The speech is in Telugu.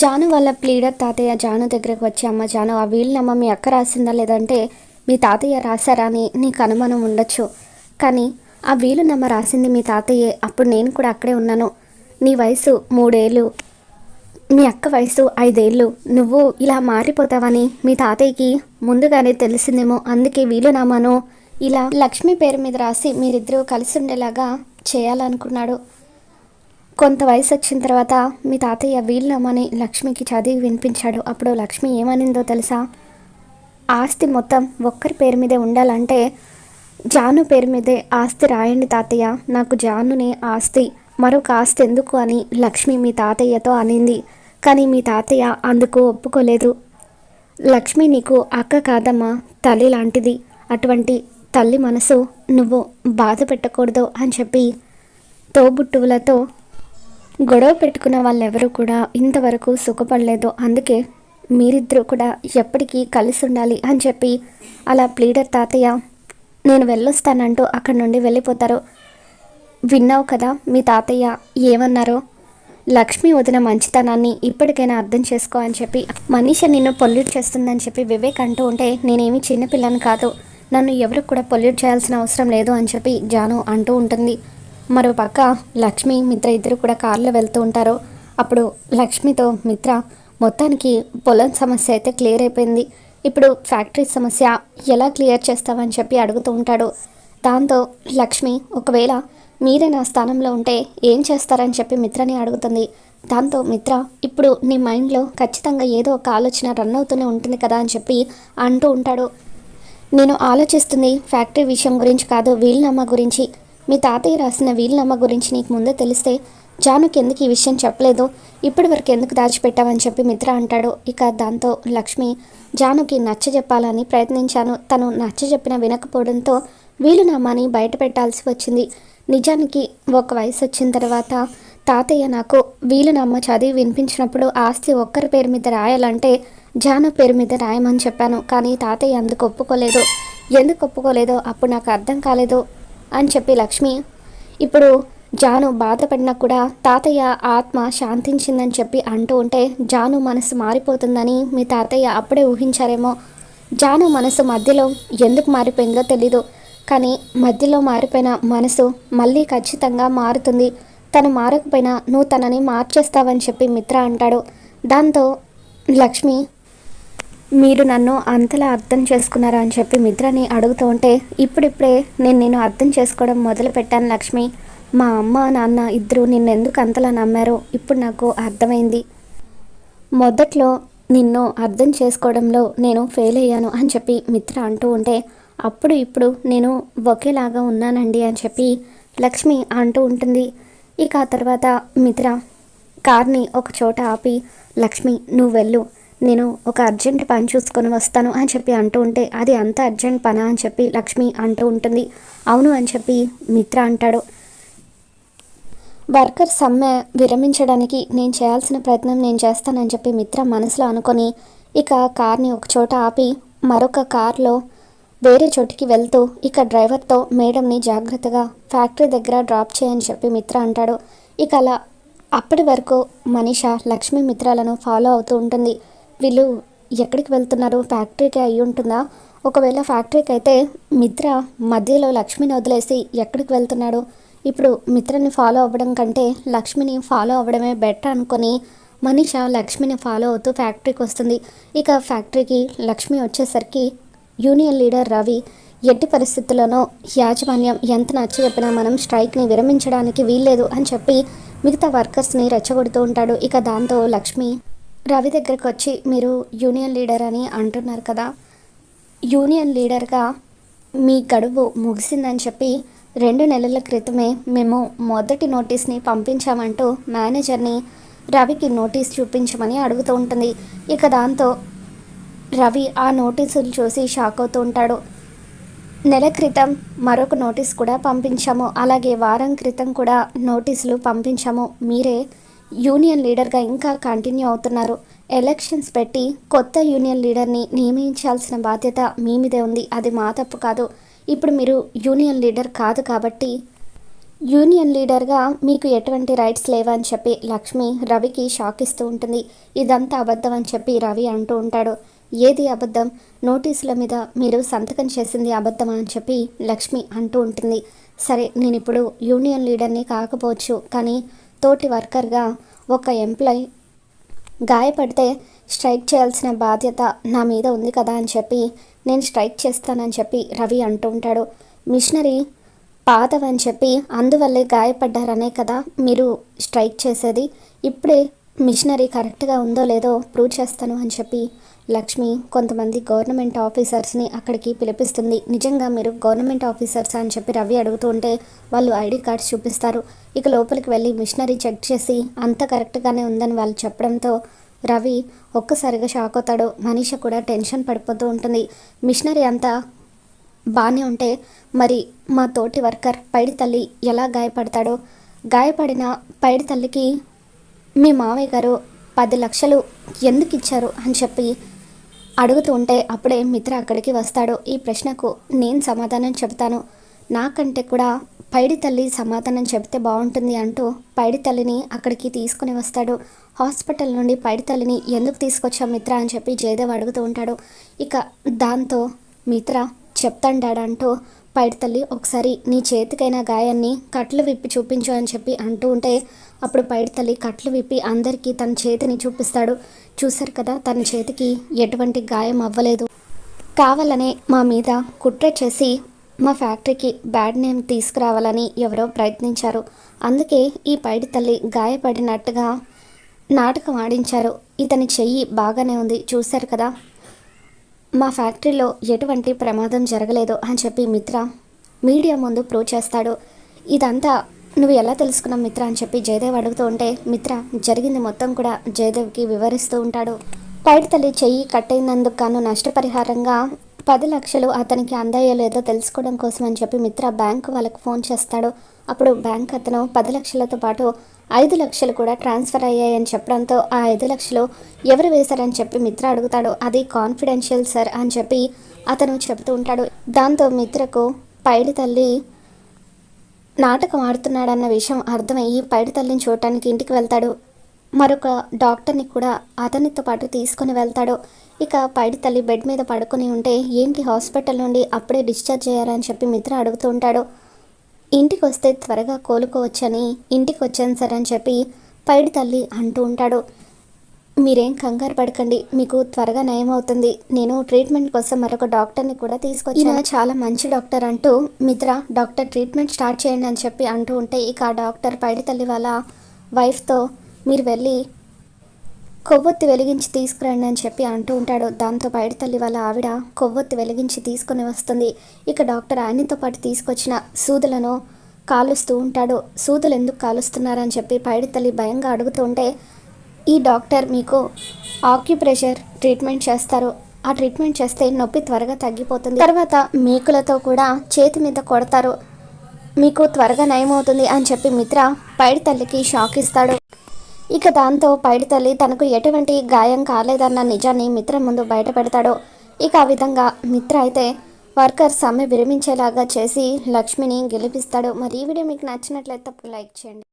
జాను వాళ్ళ ప్లీడర్ తాతయ్య జాను దగ్గరకు వచ్చి అమ్మ జాను ఆ వీలునమ్మ మీ అక్క రాసిందా లేదంటే మీ తాతయ్య రాశారా అని నీకు అనుమానం ఉండొచ్చు. కానీ ఆ వీలునమ్మ రాసింది మీ తాతయ్యే. అప్పుడు నేను కూడా అక్కడే ఉన్నాను. నీ వయసు మూడేళ్ళు. మీ అక్క వయసు ఐదేళ్ళు. నువ్వు ఇలా మారిపోతావని మీ తాతయ్యకి ముందుగానే తెలిసిందేమో. అందుకే వీలునామాను ఇలా లక్ష్మి పేరు మీద రాసి మీరిద్దరూ కలిసి ఉండేలాగా చేయాలనుకున్నాడు. కొంత వయసు వచ్చిన తర్వాత మీ తాతయ్య వీలునామాని లక్ష్మికి చదివి వినిపించాడు. అప్పుడు లక్ష్మి ఏమనిందో తెలుసా? ఆస్తి మొత్తం ఒక్కరి పేరు మీదే ఉండాలంటే జాను పేరు మీదే ఆస్తి రాయండి తాతయ్య. నాకు జానునే ఆస్తి మరొక ఆస్తి ఎందుకు అని లక్ష్మి మీ తాతయ్యతో అనింది. కానీ మీ తాతయ్య అందుకు ఒప్పుకోలేదు. లక్ష్మి నీకు అక్క కాదమ్మా తల్లి లాంటిది. అటువంటి తల్లి మనసు నువ్వు బాధ పెట్టకూడదు అని చెప్పి తోబుట్టువులతో గొడవ పెట్టుకున్న వాళ్ళెవరూ కూడా ఇంతవరకు సుఖపడలేదు. అందుకే మీరిద్దరూ కూడా ఎప్పటికీ కలిసి ఉండాలి అని చెప్పి అలా ప్లీడర్ తాతయ్య నేను వెళ్ళొస్తానంటూ అక్కడి నుండి వెళ్ళిపోతారు. విన్నావు కదా మీ తాతయ్య ఏమన్నారో? లక్ష్మి వదిన మంచితనాన్ని ఇప్పటికైనా అర్థం చేసుకో అని చెప్పి మనిషి నిన్ను పొల్యూట్ చేస్తుందని చెప్పి వివేక్ అంటూ ఉంటే నేనేమి చిన్నపిల్లని కాదు. నన్ను ఎవరు కూడా పొల్యూట్ చేయాల్సిన అవసరం లేదు అని చెప్పి జాను అంటూ ఉంటుంది. మరో పక్క లక్ష్మి మిత్ర ఇద్దరు కూడా కారులో వెళ్తూ ఉంటారు. అప్పుడు లక్ష్మితో మిత్ర మొత్తానికి పొలం సమస్య అయితే క్లియర్ అయిపోయింది. ఇప్పుడు ఫ్యాక్టరీ సమస్య ఎలా క్లియర్ చేస్తామని చెప్పి అడుగుతూ ఉంటాడు. దాంతో లక్ష్మి ఒకవేళ మీరే నా స్థానంలో ఉంటే ఏం చేస్తారని చెప్పి మిత్రని అడుగుతుంది. దాంతో మిత్ర ఇప్పుడు నీ మైండ్లో ఖచ్చితంగా ఏదో ఒక ఆలోచన రన్ అవుతూనే ఉంటుంది కదా అని చెప్పి అంటూ ఉంటాడు. నేను ఆలోచిస్తుంది ఫ్యాక్టరీ విషయం గురించి కాదు వీలునామా గురించి. మీ తాతయ్య రాసిన వీలునామా గురించి నీకు ముందే తెలిస్తే జానుకి ఎందుకు ఈ విషయం చెప్పలేదు? ఇప్పటి వరకు ఎందుకు దాచిపెట్టావని చెప్పి మిత్ర అంటాడు. ఇక దాంతో లక్ష్మి జానుకి నచ్చ చెప్పాలని ప్రయత్నించాను. తను నచ్చ చెప్పిన వినకపోవడంతో వీలునామాని బయట పెట్టాల్సి వచ్చింది. నిజానికి ఒక వయసు వచ్చిన తర్వాత తాతయ్య నాకు వీలునామా చదివి వినిపించినప్పుడు ఆస్తి ఒక్కరి పేరు మీద రాయాలంటే జాను పేరు మీద రాయమని చెప్పాను. కానీ తాతయ్య అందుకు ఒప్పుకోలేదు. ఎందుకు ఒప్పుకోలేదో? అప్పుడు నాకు అర్థం కాలేదు. అని చెప్పి లక్ష్మి ఇప్పుడు జాను బాధపడినా కూడా తాతయ్య ఆత్మ శాంతించిందని చెప్పి అంటూ ఉంటే జాను మనసు మారిపోతుందని మీ తాతయ్య అప్పుడే ఊహించారేమో. జాను మనసు మధ్యలో ఎందుకు మారిపోయిందో తెలీదు కానీ మధ్యలో మారిపోయిన మనసు మళ్ళీ ఖచ్చితంగా మారుతుంది. తను మారకపోయినా నువ్వు తనని మార్చేస్తావని చెప్పి మిత్ర అంటాడు. దాంతో లక్ష్మి మీరు నన్ను అంతలా అర్థం చేసుకున్నారా అని చెప్పి మిత్రని అడుగుతూ ఉంటే ఇప్పుడిప్పుడే నేను నేను అర్థం చేసుకోవడం మొదలు పెట్టాను లక్ష్మి. మా అమ్మ నాన్న ఇద్దరు నిన్నెందుకు అంతలా నమ్మారో ఇప్పుడు నాకు అర్థమైంది. మొదట్లో నిన్ను అర్థం చేసుకోవడంలో నేను ఫెయిల్ అయ్యాను అని చెప్పి మిత్ర అంటూ ఉంటే అప్పుడు ఇప్పుడు నేను ఒకేలాగా ఉన్నానండి అని చెప్పి లక్ష్మి అంటూ ఉంటుంది. ఇక ఆ తర్వాత మిత్ర కార్ని ఒక చోట ఆపి లక్ష్మి నువ్వు వెళ్ళు. నేను ఒక అర్జెంట్ పని చూసుకొని వస్తాను అని చెప్పి అంటూ ఉంటే అది అంత అర్జెంట్ పనా అని చెప్పి లక్ష్మి అంటూ ఉంటుంది. అవును అని చెప్పి మిత్ర అంటాడు. వర్కర్ సమ్మె విరమించడానికి నేను చేయాల్సిన ప్రయత్నం నేను చేస్తానని చెప్పి మిత్ర మనసులో అనుకొని ఇక కార్ని ఒక చోట ఆపి మరొక కార్లో వేరే చోటికి వెళ్తూ ఇక డ్రైవర్తో మేడంని జాగ్రత్తగా ఫ్యాక్టరీ దగ్గర డ్రాప్ చేయని చెప్పి మిత్ర అంటాడు. ఇక అలా అప్పటి వరకు మనిష లక్ష్మీ మిత్రాలను ఫాలో అవుతూ ఉంటుంది. వీళ్ళు ఎక్కడికి వెళ్తున్నారు? ఫ్యాక్టరీకి అయి ఉంటుందా? ఒకవేళ ఫ్యాక్టరీకి అయితే మిత్ర మధ్యలో లక్ష్మిని వదిలేసి ఎక్కడికి వెళ్తున్నాడు? ఇప్పుడు మిత్రని ఫాలో అవ్వడం కంటే లక్ష్మిని ఫాలో అవ్వడమే బెటర్ అనుకొని మనీష లక్ష్మిని ఫాలో అవుతూ ఫ్యాక్టరీకి వస్తుంది. ఇక ఫ్యాక్టరీకి లక్ష్మి వచ్చేసరికి యూనియన్ లీడర్ రవి ఎట్టి పరిస్థితుల్లోనూ యాజమాన్యం ఎంత నచ్చ చెప్పినా మనం స్ట్రైక్ని విరమించడానికి వీల్లేదు అని చెప్పి మిగతా వర్కర్స్ని రెచ్చగొడుతూ ఉంటాడు. ఇక దాంతో లక్ష్మి రవి దగ్గరకు వచ్చి మీరు యూనియన్ లీడర్ అని అంటున్నారు కదా. యూనియన్ లీడర్గా మీ గడువు ముగిసిందని చెప్పి రెండు నెలల క్రితమే మేము మొదటి నోటీస్ని పంపించామంటూ మేనేజర్ని రవికి నోటీస్ చూపించమని అడుగుతూ ఉంటుంది. ఇక దాంతో రవి ఆ నోటీసులు చూసి షాక్ అవుతూ ఉంటాడు. నెల క్రితం మరొక నోటీస్ కూడా పంపించాము. అలాగే వారం క్రితం కూడా నోటీసులు పంపించాము. మీరే యూనియన్ లీడర్గా ఇంకా కంటిన్యూ అవుతున్నారు. ఎలక్షన్స్ పెట్టి కొత్త యూనియన్ లీడర్ని నియమించాల్సిన బాధ్యత మీ మీదే ఉంది. అది మా తప్పు కాదు. ఇప్పుడు మీరు యూనియన్ లీడర్ కాదు కాబట్టి యూనియన్ లీడర్గా మీకు ఎటువంటి రైట్స్ లేవని చెప్పి లక్ష్మి రవికి షాక్ ఇస్తూ ఉంటుంది. ఇదంతా అబద్ధం అని చెప్పి రవి అంటూ ఉంటాడు. ఏది అబద్ధం? నోటీసుల మీద మీరు సంతకం చేసింది అబద్ధమా అని చెప్పి లక్ష్మి అంటూ ఉంటుంది. సరే నేను ఇప్పుడు యూనియన్ లీడర్ని కాకపోవచ్చు కానీ తోటి వర్కర్గా ఒక ఎంప్లాయ్ గాయపడితే స్ట్రైక్ చేయాల్సిన బాధ్యత నా మీద ఉంది కదా అని చెప్పి నేను స్ట్రైక్ చేస్తానని చెప్పి రవి అంటూ ఉంటాడు. మిషనరీ పాతవని చెప్పి అందువల్లే గాయపడ్డారనే కదా మీరు స్ట్రైక్ చేసేది. ఇప్పుడే మిషనరీ కరెక్ట్గా ఉందో లేదో ప్రూవ్ చేస్తాను అని చెప్పి లక్ష్మి కొంతమంది గవర్నమెంట్ ఆఫీసర్స్ని అక్కడికి పిలిపిస్తుంది. నిజంగా మీరు గవర్నమెంట్ ఆఫీసర్స్ అని చెప్పి రవి అడుగుతుంటే వాళ్ళు ఐడి కార్డ్స్ చూపిస్తారు. ఇక లోపలికి వెళ్ళి మిషనరీ చెక్ చేసి అంత కరెక్ట్గానే ఉందని వాళ్ళు చెప్పడంతో రవి ఒక్కసారిగా షాక్ అవుతాడు. మనీష కూడా టెన్షన్ పడిపోతూ ఉంటుంది. మిషనరీ అంతా బాగానే ఉంటే మరి మా తోటి వర్కర్ పైడి తల్లి ఎలా గాయపడతాడో? గాయపడిన పైడి తల్లికి మీ మావయ్య గారు పది లక్షలు ఎందుకు ఇచ్చారు అని చెప్పి అడుగుతూ ఉంటే అప్పుడే మిత్ర అక్కడికి వస్తాడు. ఈ ప్రశ్నకు నేను సమాధానం చెబుతాను. నాకంటే కూడా పైడి తల్లి సమాధానం చెబితే బాగుంటుంది అంటూ పైడి తల్లిని అక్కడికి తీసుకుని వస్తాడు. హాస్పిటల్ నుండి పైడి తల్లిని ఎందుకు తీసుకొచ్చా మిత్ర అని చెప్పి జయదేవ్ అడుగుతూ ఉంటాడు. ఇక దాంతో మిత్ర చెప్తాను అంటూ పైడి తల్లి ఒకసారి నీ చేతికైన గాయాన్ని కట్లు విప్పి చూపించు అని చెప్పి అంటూ ఉంటే అప్పుడు పైడి తల్లి కట్లు విప్పి అందరికీ తన చేతిని చూపిస్తాడు. చూశారు కదా తన చేతికి ఎటువంటి గాయం అవ్వలేదు. కావాలనే మా మీద కుట్ర చేసి మా ఫ్యాక్టరీకి బ్యాడ్ నేమ్ తీసుకురావాలని ఎవరో ప్రయత్నించారు. అందుకే ఈ పైడి తల్లి గాయపడినట్టుగా నాటకం ఆడించారు. ఇతని చెయ్యి బాగానే ఉంది చూశారు కదా? మా ఫ్యాక్టరీలో ఎటువంటి ప్రమాదం జరగలేదు అని చెప్పి మిత్ర మీడియా ముందు ప్రూవ్ చేస్తాడు. ఇదంతా నువ్వు ఎలా తెలుసుకున్నావు మిత్ర అని చెప్పి జయదేవ్ అడుగుతూ ఉంటే మిత్ర జరిగింది మొత్తం కూడా జయదేవ్కి వివరిస్తూ ఉంటాడు. పైడి తల్లి చెయ్యి కట్టయినందుకు గాను నష్టపరిహారంగా పది లక్షలు అతనికి అందాయో లేదో తెలుసుకోవడం కోసం అని చెప్పి మిత్ర బ్యాంకు వాళ్ళకు ఫోన్ చేస్తాడు. అప్పుడు బ్యాంక్ అతను పది లక్షలతో పాటు ఐదు లక్షలు కూడా ట్రాన్స్ఫర్ అయ్యాయని చెప్పడంతో ఆ ఐదు లక్షలు ఎవరు వేశారని చెప్పి మిత్ర అడుగుతాడు. అది కాన్ఫిడెన్షియల్ సార్ అని చెప్పి అతను చెబుతూ ఉంటాడు. దాంతో మిత్రకు పైడి తల్లి నాటకం ఆడుతున్నాడన్న విషయం అర్థమయ్యి పైడి తల్లిని చూడటానికి ఇంటికి వెళ్తాడు. మరొక డాక్టర్ని కూడా అతనితో పాటు తీసుకుని వెళ్తాడు. ఇక పైడి తల్లి బెడ్ మీద పడుకొని ఉంటే ఏంటి హాస్పిటల్ నుండి అప్పుడే డిశ్చార్జ్ అయ్యారని చెప్పి మిత్ర అడుగుతూ ఉంటాడు. ఇంటికి వస్తే త్వరగా కోలుకోవచ్చని ఇంటికి వచ్చాను సార్ అని చెప్పి పైడి తల్లి అంటూ ఉంటాడు. మీరేం కంగారు పడకండి మీకు త్వరగా నయం అవుతుంది. నేను ట్రీట్మెంట్ కోసం మరొక డాక్టర్ని కూడా తీసుకొచ్చాను. చాలా మంచి డాక్టర్ అంటూ మిత్ర డాక్టర్ ట్రీట్మెంట్ స్టార్ట్ చేయండి అని చెప్పి అంటూ ఉంటే ఇక ఆ డాక్టర్ పైడి తల్లి వాళ్ళ వైఫ్తో మీరు వెళ్ళి కొవ్వొత్తి వెలిగించి తీసుకురండి అని చెప్పి అంటూ ఉంటాడు. దాంతో బయట తల్లి వాళ్ళ ఆవిడ కొవ్వొత్తి వెలిగించి తీసుకొని వస్తుంది. ఇక డాక్టర్ ఆయనతో పాటు తీసుకొచ్చిన సూదులను కాలుస్తూ ఉంటాడు. సూదులు ఎందుకు కాలుస్తున్నారని చెప్పి పైడి తల్లి భయంగా అడుగుతూ ఉంటే ఈ డాక్టర్ మీకు ఆక్యుప్రెషర్ ట్రీట్మెంట్ చేస్తారు. ఆ ట్రీట్మెంట్ చేస్తే నొప్పి త్వరగా తగ్గిపోతుంది. తర్వాత మేకులతో కూడా చేతి మీద కొడతారు. మీకు త్వరగా నయమవుతుంది అని చెప్పి మిత్ర పైడి తల్లికి షాక్ ఇస్తాడు. ఇక దాంతో పైడి తల్లి తనకు ఎటువంటి గాయం కాలేదన్న నిజాన్ని మిత్ర ముందు బయటపెడతాడు. ఇక ఆ విధంగా మిత్ర అయితే వర్కర్ సమ్మె విరమించేలాగా చేసి లక్ష్మిని గెలిపిస్తాడు. మరి ఈ వీడియో మీకు నచ్చినట్లయితే లైక్ చేయండి.